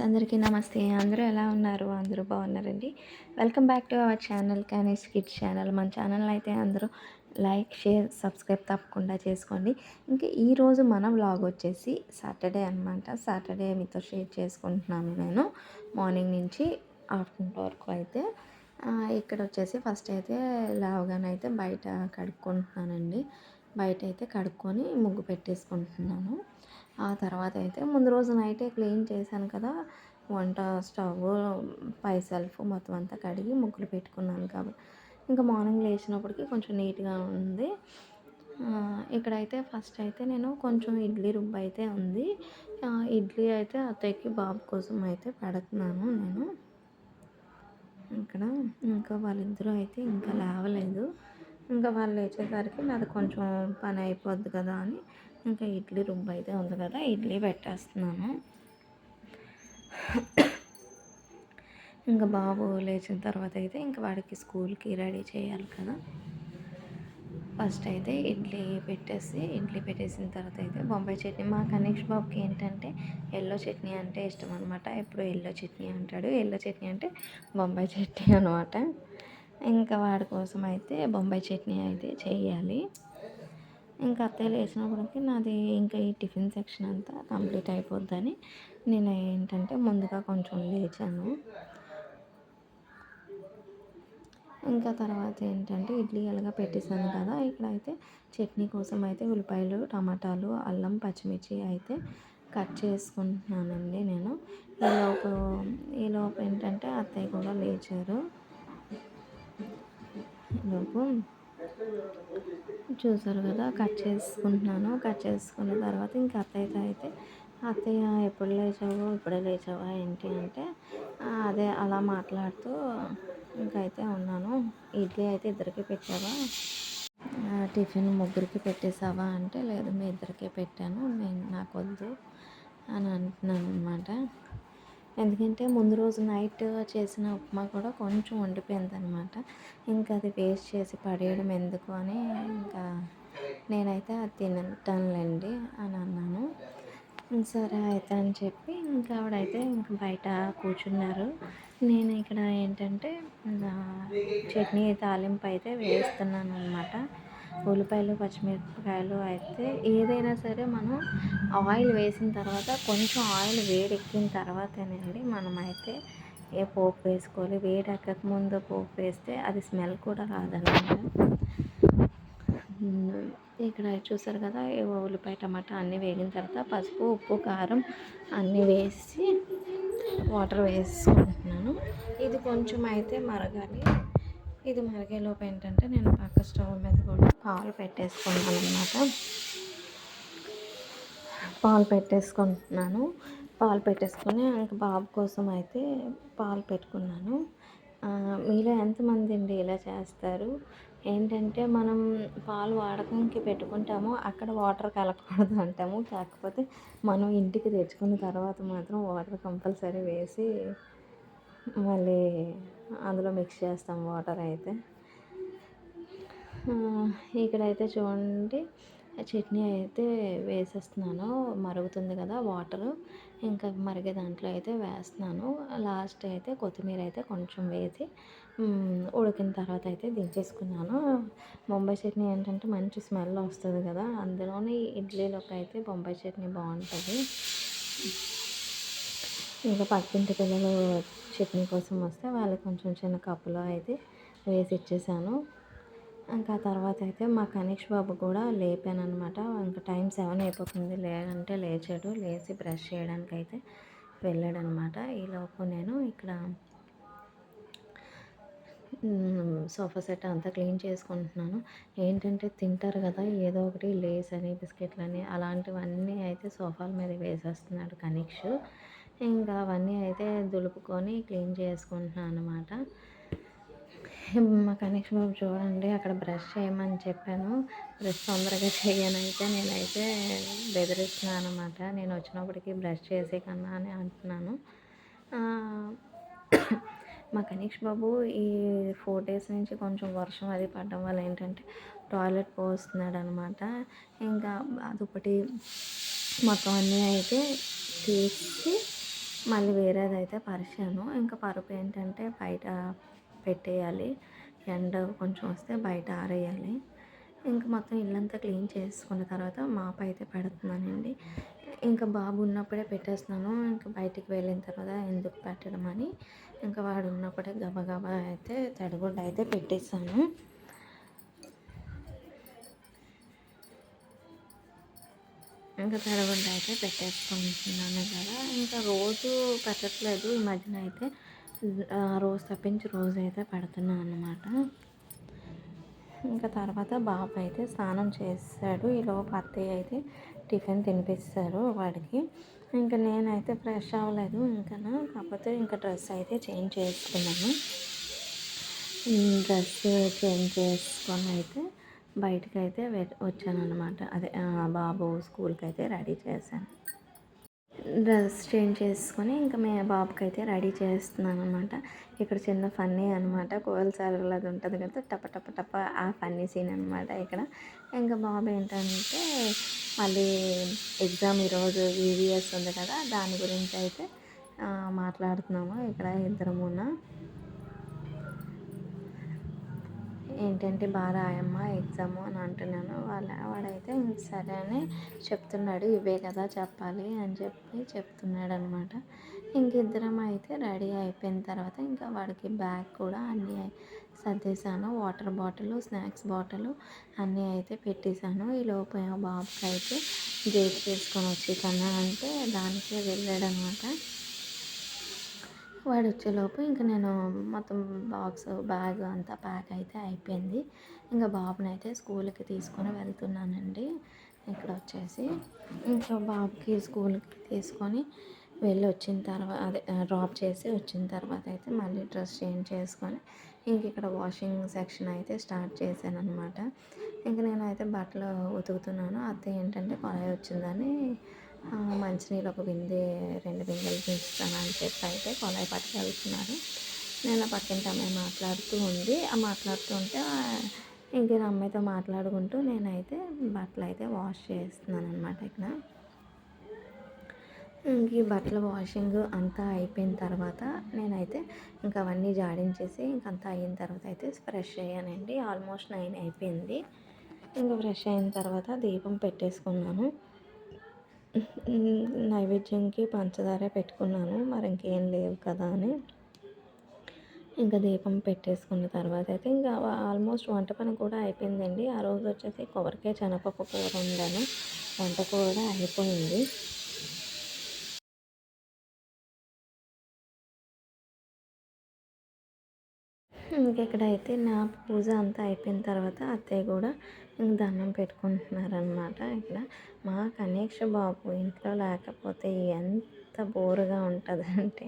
Friends అందరికీ నమస్తే. అందరూ ఎలా ఉన్నారు? అందరూ బాగున్నారండి. Welcome back to our channel Kanis kids channel. మన ఛానల్ అయితే అందరూ లైక్ షేర్ సబ్స్క్రైబ్ తప్పకుండా చేసుకోండి. ఇంకా ఈరోజు మన వ్లాగ్ వచ్చేసి సాటర్డే అనమాట సాటర్డే మీతో షేర్ చేసుకుంటున్నాను నేను. మార్నింగ్ నుంచి ఆఫ్టర్నూన్ వరకు అయితే. ఇక్కడ వచ్చేసి ఫస్ట్ అయితే లావగానైతే బయట కడుక్కుంటున్నానండి. బయట అయితే కడుక్కొని ముగ్గు పెట్టేసుకుంటున్నాను. ఆ తర్వాత అయితే ముందు రోజు నైటే క్లీన్ చేశాను కదా వంట స్టవ్ పై సెల్ఫ్ మొత్తం అంతా కడిగి ముగ్గులు పెట్టుకున్నాను కాబట్టి ఇంకా మార్నింగ్ లేచినప్పటికి కొంచెం నీట్గా ఉంది. ఇక్కడైతే ఫస్ట్ అయితే నేను కొంచెం ఇడ్లీ రుబ్బు అయితే ఉంది. ఇడ్లీ అయితే అత్తయ్యకి బాబు కోసం అయితే పెడుతున్నాను నేను. ఇక్కడ ఇంకా వాళ్ళిద్దరూ అయితే ఇంకా లేవలేదు. ఇంకా వాళ్ళు లేచేసరికి నాది కొంచెం పని అయిపోద్ది కదా అని ఇంకా ఇడ్లీ రుబ్బు అయితే ఉంది కదా ఇడ్లీ పెట్టేస్తున్నాను. ఇంకా బాబు లేచిన తర్వాత అయితే ఇంకా వాడికి స్కూల్కి రెడీ చేయాలి కదా. ఫస్ట్ అయితే ఇడ్లీ పెట్టేసి ఇడ్లీ పెట్టేసిన తర్వాత అయితే బొంబాయి చట్నీ. మా కనీష్ బాబుకి ఏంటంటే ఎల్లో చట్నీ అంటే ఇష్టం అనమాట ఎప్పుడు ఎల్లో చట్నీ అంటాడు. ఎల్లో చట్నీ అంటే బొంబాయి చట్నీ అనమాట ఇంకా వాడి కోసం అయితే బొంబాయి చట్నీ అయితే చేయాలి. ఇంకా అత్తయ్య లేచినప్పటికి నాది ఇంకా ఈ టిఫిన్ సెక్షన్ అంతా కంప్లీట్ అయిపోద్దని నేను ఏంటంటే ముందుగా కొంచెం లేచాను. ఇంకా తర్వాత ఏంటంటే ఇడ్లీ ఎలాగా పెట్టేశాను కదా ఇక్కడ అయితే చట్నీ కోసం అయితే ఉల్లిపాయలు టమాటాలు అల్లం పచ్చిమిర్చి అయితే కట్ చేసుకుంటున్నానండి నేను. ఈలోపు ఈలోపు ఏంటంటే అత్తయ్య కూడా లేచారు. ఈలోపు చూసారు కదా కట్ చేసుకుంటున్నాను. కట్ చేసుకున్న తర్వాత ఇంక అత్తయ్యతో అయితే అత్తయ్య ఎప్పుడు లేచావు? ఇప్పుడే లేచావా? ఏంటి? అంటే అదే అలా మాట్లాడుతూ ఇంకైతే ఉన్నాను. ఇడ్లీ అయితే ఇద్దరికి పెట్టావా? టిఫిన్ ముగ్గురికి పెట్టేసావా అంటే లేదు మీ ఇద్దరికే పెట్టాను. నేను నాకు వద్దు అని అంటున్నాను అనమాట ఎందుకంటే ముందు రోజు నైట్ చేసిన ఉప్మా కూడా కొంచెం వండిపోయింది అనమాట ఇంకా అది వేస్ట్ చేసి పడేయడం ఎందుకు అని ఇంకా నేనైతే అది తింటానులేండి అని అన్నాను. సరే అయితే అని చెప్పి ఇంకా ఆవిడైతే ఇంకా బయట కూర్చున్నారు. నేను ఇక్కడ ఏంటంటే చట్నీ తాలింపు అయితే వేస్తున్నాను అనమాట ఉల్లిపాయలు పచ్చిమిరపకాయలు అయితే ఏదైనా సరే మనం ఆయిల్ వేసిన తర్వాత కొంచెం ఆయిల్ వేడెక్కిన తర్వాతేనండి మనమైతే ఏ పోపు వేసుకోవాలి. వేడి ముందు పోపు వేస్తే అది స్మెల్ కూడా రాదనమాట. ఇక్కడ చూసారు కదా ఉల్లిపాయ టమాటా అన్నీ వేగిన తర్వాత పసుపు ఉప్పు కారం అన్నీ వేసి వాటర్ వేసుకుంటున్నాను. ఇది కొంచెం అయితే మరగాలి. ఇది మరిగేలోపు ఏంటంటే నేను పక్క స్టవ్ మీద కూడా పాలు పెట్టేసుకున్నాను అనమాట పాలు పెట్టేసుకుంటున్నాను. పాలు పెట్టేసుకొని ఇంక బాబు కోసం అయితే పాలు పెట్టుకున్నాను. మీలో ఎంతమంది అండి ఇలా చేస్తారు? ఏంటంటే మనం పాలు వాడకంకి పెట్టుకుంటాము అక్కడ వాటర్ కలగకూడదు అంటాము. కాకపోతే మనం ఇంటికి తెచ్చుకున్న తర్వాత మాత్రం వాటర్ కంపల్సరీ వేసి మళ్ళీ అందులో మిక్స్ చేస్తాం వాటర్ అయితే. ఇక్కడైతే చూడండి చట్నీ అయితే వేసేస్తున్నాను. మరుగుతుంది కదా వాటరు. ఇంకా మరిగే దాంట్లో అయితే వేస్తున్నాను. లాస్ట్ అయితే కొత్తిమీర అయితే కొంచెం వేసి ఉడికిన తర్వాత అయితే దించేసుకున్నాను. బొంబాయి చట్నీ ఏంటంటే మంచి స్మెల్ వస్తుంది కదా. అందులోని ఇడ్లీలోకి అయితే బొంబాయి చట్నీ బాగుంటుంది. ఇంకా పక్కింటి పిల్లలు చట్నీ కోసం వస్తే వాళ్ళకి కొంచెం చిన్న కప్పులో అయితే వేసి ఇచ్చేసాను. ఇంకా తర్వాత అయితే మా కనీష్ బాబు కూడా లేపాను అనమాట ఇంకా టైం సెవెన్ అయిపోతుంది. లేదంటే లేచాడు. లేచి బ్రష్ చేయడానికి అయితే వెళ్ళాడనమాట ఈలోపు నేను ఇక్కడ సోఫా సెట్ అంతా క్లీన్ చేసుకుంటున్నాను. ఏంటంటే తింటారు కదా ఏదో ఒకటి లేస్ అని బిస్కెట్లు అని అలాంటివన్నీ అయితే సోఫాల మీద వేసేస్తున్నాడు కనీష్. ఇంకా అవన్నీ అయితే దులుపుకొని క్లీన్ చేసుకుంటున్నాను అనమాట మా కనెక్షన్ బాబు చూడండి అక్కడ బ్రష్ చేయమని చెప్పాను. బ్రష్ తొందరగా చేయనైతే నేనైతే బెదిరిస్తున్నాను అనమాట నేను వచ్చినప్పటికీ బ్రష్ చేసే కన్నా అని అంటున్నాను. మా కనీష్ బాబు ఈ ఫోర్ డేస్ నుంచి కొంచెం వర్షం అది పడడం వల్ల ఏంటంటే టాయిలెట్ పోస్తున్నాడు అనమాట ఇంకా అదొకటి మొత్తం అన్నీ అయితే తీసి మళ్ళీ వేరేదైతే పరిచాను ఇంకా పరుపు ఏంటంటే బయట పెట్టేయాలి. ఎండ కొంచెం వస్తే బయట ఆరేయాలి. ఇంకా మొత్తం ఇల్లంతా క్లీన్ చేసుకున్న తర్వాత మాప్ అయితే పెడుతున్నానండి. ఇంకా బాబు ఉన్నప్పుడే పెట్టేస్తున్నాను. ఇంకా బయటికి వెళ్ళిన తర్వాత ఎందుకు పెట్టడం అని. ఇంకా వాడు ఉన్నప్పుడే గబగబా అయితే తడిగుడ్డ అయితే పెట్టేశాను. ఇంకా తడగుడ్డ అయితే పెట్టేసుకుంటున్నాను కదా. ఇంకా రోజు పెట్టట్లేదు. ఈ మధ్యన అయితే రోజు తప్పించి రోజు అయితే పెడుతున్నాను అనమాట ఇంకా తర్వాత బాబు అయితే స్నానం చేస్తాడు ఈలోపు అత్తయ్య అయితే టిఫిన్ తినిపిస్తారు వాడికి. ఇంకా నేనైతే ఫ్రెష్ అవ్వలేదు ఇంకా కాకపోతే ఇంకా డ్రెస్ అయితే చేంజ్ చేసుకున్నాను. డ్రెస్ చేంజ్ చేసుకొని అయితే బయటకు అయితే వచ్చాను అనమాట అదే బాబు స్కూల్కి అయితే రెడీ చేశాను. డ్రెస్ చేంజ్ చేసుకొని ఇంకా మే బాబుకి అయితే రెడీ చేస్తున్నాను అనమాట ఇక్కడ చిన్న ఫన్నీ అనమాట కోయల్ సార్లు అది ఉంటుంది కదా టప టప టప ఆ ఫన్నీ సీన్ అనమాట ఇక్కడ. ఇంకా బాబు ఏంటంటే మళ్ళీ ఎగ్జామ్ ఈరోజు ఈవీఎస్ ఉంది కదా దాని గురించి అయితే మాట్లాడుతున్నాము. ఇక్కడ ఇద్దరమున ఏంటంటే బాగా రాయమ్మ ఎగ్జామ్ అని అంటున్నాను. వాళ్ళ వాడైతే సరే అని చెప్తున్నాడు. ఇవే కదా చెప్పాలి అని చెప్పి చెప్తున్నాడు అనమాట ఇంక ఇద్దరం అయితే రెడీ అయిపోయిన తర్వాత ఇంకా వాడికి బ్యాగ్ కూడా అన్నీ సర్దేశాను. వాటర్ బాటిల్ స్నాక్స్ బాటిల్ అన్నీ అయితే పెట్టేశాను. ఈ లోపు బాబుకి అయితే గేట్ చేసుకొని వచ్చి కన్నా అంటే దానికే వెళ్ళాడనమాట. వాడు వచ్చేలోపు ఇంకా నేను మొత్తం బాక్స్ బ్యాగ్ అంతా ప్యాక్ అయితే అయిపోయింది. ఇంకా బాబుని అయితే స్కూల్కి తీసుకొని వెళ్తున్నానండి. ఇక్కడ వచ్చేసి ఇంకా బాబుకి స్కూల్కి తీసుకొని వెళ్ళి వచ్చిన తర్వాత అదే డ్రాప్ చేసి వచ్చిన తర్వాత అయితే మళ్ళీ డ్రెస్ చేంజ్ చేసుకొని ఇంక ఇక్కడ వాషింగ్ సెక్షన్ అయితే స్టార్ట్ చేశాను అనమాట ఇంక నేనైతే బట్టలు ఉతుకుతున్నాను. అత్త ఏంటంటే కొలై వచ్చిందని మంచినీళ్ళు ఒక బిందె రెండు బిందెలు దించుతాను అని చెప్పి అయితే కొలాయి పట్టుకెళ్తున్నారు నేను పక్కింటి అమ్మాయి మాట్లాడుతూ ఉంది. ఆ మాట్లాడుతూ ఉంటే ఇంక అమ్మాయితో మాట్లాడుకుంటూ నేనైతే బట్టలు అయితే వాష్ చేస్తున్నాను అనమాట ఇక్కడ. ఇంక ఈ బట్టల వాషింగ్ అంతా అయిపోయిన తర్వాత నేనైతే ఇంకా అవన్నీ జాడించేసి ఇంకంతా అయిన తర్వాత అయితే ఫ్రెష్ అయ్యానండి. ఆల్మోస్ట్ నైన్ అయిపోయింది. ఇంకా ఫ్రెష్ అయిన తర్వాత దీపం పెట్టేసుకున్నాను. నైవేద్యంకి పంచదార పెట్టుకున్నాను. మరి ఇంకేం లేవు కదా అని. ఇంకా దీపం పెట్టేసుకున్న తర్వాత అయితే ఇంకా ఆల్మోస్ట్ వంట పని కూడా అయిపోయిందండి. ఆ రోజు వచ్చేసి కొబ్బరికాయ చెనపప్పు కూర ఉండాను వంట కూడా అయిపోయింది. ఇంకెక్కడైతే నా పూజ అంతా అయిపోయిన తర్వాత అత్తయ్య కూడా దండం పెట్టుకుంటున్నారనమాట ఇక్కడ. మా కనీక్ష బాబు ఇంట్లో లేకపోతే ఎంత బోరుగా ఉంటుందంటే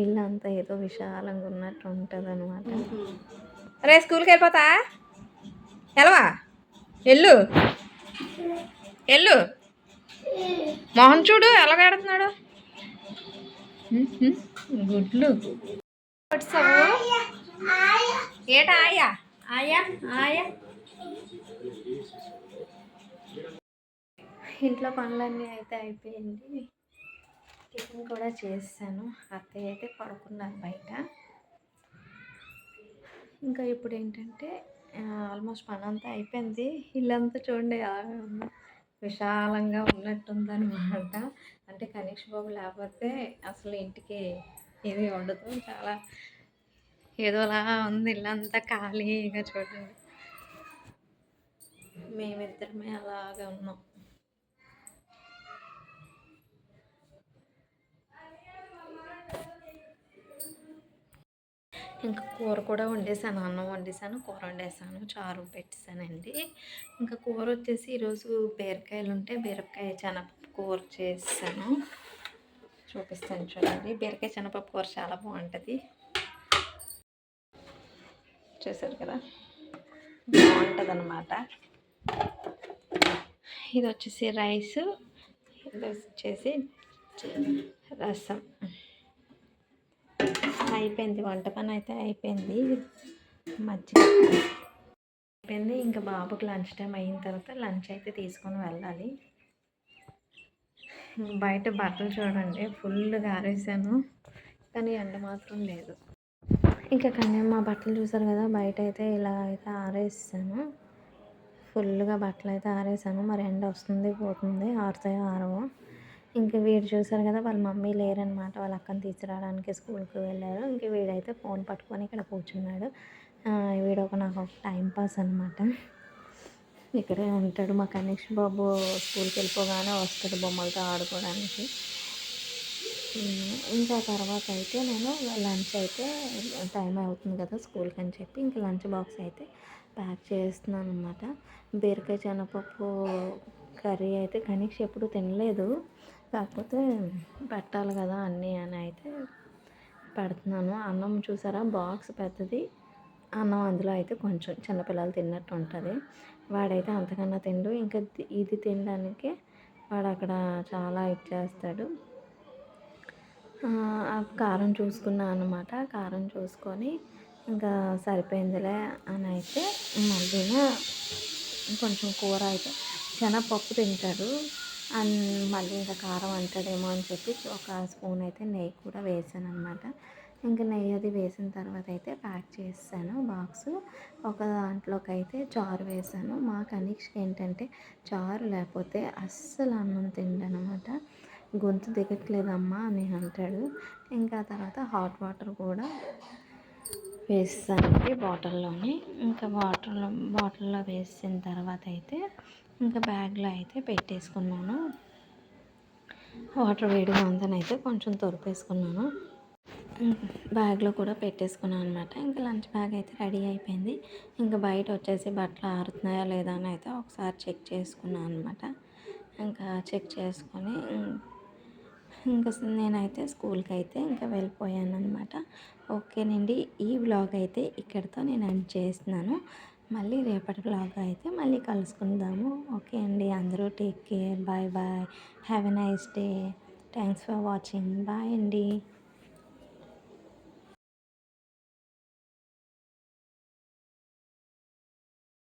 ఇల్లు అంతా ఏదో విశాలంగా ఉన్నట్టు ఉంటుంది అనమాట రే స్కూల్కి వెళ్ళిపోతా? ఎలవా ఎల్లు ఎల్లు మోహన్ చూడు ఎలాగాడుతున్నాడు గుడ్లు. ఏట ఆయా? ఆయా ఆయా. ఇంట్లో పనులన్నీ అయితే అయిపోయింది. టిఫిన్ కూడా చేస్తాను. అత్తయ్య అయితే పడుకున్నారు బయట. ఇంకా ఇప్పుడు ఏంటంటే ఆల్మోస్ట్ పని అంతా అయిపోయింది. ఇల్లంతా చూడండి విశాలంగా ఉన్నట్టుందనమాట అంటే కనీష్ బాబు లేకపోతే అసలు ఇంటికి ఏది ఉండదు. చాలా ఏదోలా ఉంది ఇల్లంతా ఖాళీగా చూడండి. మేమిద్దరమే అలాగే ఉన్నాం. ఇంకా కూర కూడా వండేసాను అన్నం వండేసాను కూర వండేసాను చారు పెట్టేసానండి. ఇంకా కూర వచ్చేసి ఈరోజు బీరకాయలు ఉంటే బీరకాయ చెనపప్పు కూర చేసాను. చూపిస్తాను చూడండి. బీరకాయ శనగపప్పు కూర చాలా బాగుంటుంది. చేశారు కదా? బాగుంటుంది అనమాట ఇది వచ్చేసి రైస్ ఇది వచ్చేసి రసం. అయిపోయింది వంట పని అయితే అయిపోయింది. మధ్యాహ్నం అయిపోయింది. ఇంకా బాబుకి లంచ్ టైం అయిన తర్వాత లంచ్ అయితే తీసుకొని వెళ్ళాలి. బయట బట్టలు చూడండి ఫుల్ ఆరేసాను. కానీ ఎండ మాత్రం లేదు. ఇంకా కానీ మా బట్టలు చూసారు కదా బయట అయితే ఇలా అయితే ఆరేసాను ఫుల్గా బట్టలు అయితే ఆరేసాను. మరి ఎండ వస్తుంది పోతుంది ఆరుతాయో ఆరవో. ఇంకా వీడు చూసారు కదా వాళ్ళ మమ్మీ లేరనమాట. వాళ్ళ అక్కని తీసుకురావడానికి స్కూల్కి వెళ్ళారు. ఇంక వీడైతే ఫోన్ పట్టుకొని ఇక్కడ కూర్చున్నాడు. వీడు ఒక నాకు ఒక టైం పాస్ అనమాట. ఇక్కడే ఉంటాడు మా కనీష్ బాబు స్కూల్కి వెళ్ళిపోగానే వస్తాడు బొమ్మలతో ఆడుకోవడానికి. ఇంకా తర్వాత అయితే నేను లంచ్ అయితే టైం అవుతుంది కదా స్కూల్కి అని చెప్పి ఇంకా లంచ్ బాక్స్ అయితే ప్యాక్ చేస్తున్నాను అనమాట బీరకాయ శనగపప్పు కర్రీ అయితే కనీక్ష ఎప్పుడు తినలేదు. కాకపోతే పెట్టాలి కదా అన్నీ అని అయితే పెడుతున్నాను. అన్నం చూసారా? బాక్స్ పెద్దది. అన్నం అందులో అయితే కొంచెం చిన్నపిల్లలు తిన్నట్టు ఉంటుంది. వాడైతే అంతకన్నా తిండు. ఇంకా ఇది తినడానికి వాడు అక్కడ చాలా ఇచ్చేస్తాడు కారం చూసుకున్నాను అనమాట కారం చూసుకొని ఇంకా సరిపోయిందిలే అని అయితే మళ్ళీ కొంచెం కూర అయితే శనగపప్పు తింటాడు. అండ్ మళ్ళీ ఇంకా కారం అంటాడేమో అని చెప్పి ఒక స్పూన్ అయితే నెయ్యి కూడా వేసాను అనమాట ఇంకా నెయ్యి అది వేసిన తర్వాత అయితే ప్యాక్ చేసాను బాక్స్. ఒక దాంట్లోకి అయితే చారు వేసాను. మా కనీష్కి ఏంటంటే చారు లేకపోతే అస్సలు అన్నం తిండనమాట. గొంతు దిగట్లేదమ్మా అని అంటాడు. ఇంకా తర్వాత హాట్ వాటర్ కూడా వేస్తానండి బాటిల్లోని ఇంకా వాటర్లో బాటిల్లో వేసిన తర్వాత అయితే ఇంకా బ్యాగ్లో అయితే పెట్టేసుకున్నాను. వాటర్ వేడిగా ఉందని అయితే కొంచెం తొరిపేసుకున్నాను. బ్యాగ్లో కూడా పెట్టేసుకున్నాను అనమాట ఇంకా లంచ్ బ్యాగ్ అయితే రెడీ అయిపోయింది. ఇంకా బయట వచ్చేసి బట్టలు ఆరుతున్నాయా లేదా అని అయితే ఒకసారి చెక్ చేసుకున్నాను అనమాట ఇంకా చెక్ చేసుకొని ఇంకా నేనైతే స్కూల్కి అయితే ఇంకా వెళ్ళిపోయాను అనమాట ఓకేనండి ఈ వ్లాగ్ అయితే ఇక్కడితో నేను ఎండ్ చేస్తున్నాను. మళ్ళీ రేపటి వ్లాగ్ అయితే మళ్ళీ కలుసుకుందాము. ఓకే అండి అందరూ take care bye bye have a nice day thanks for watching bye అండి.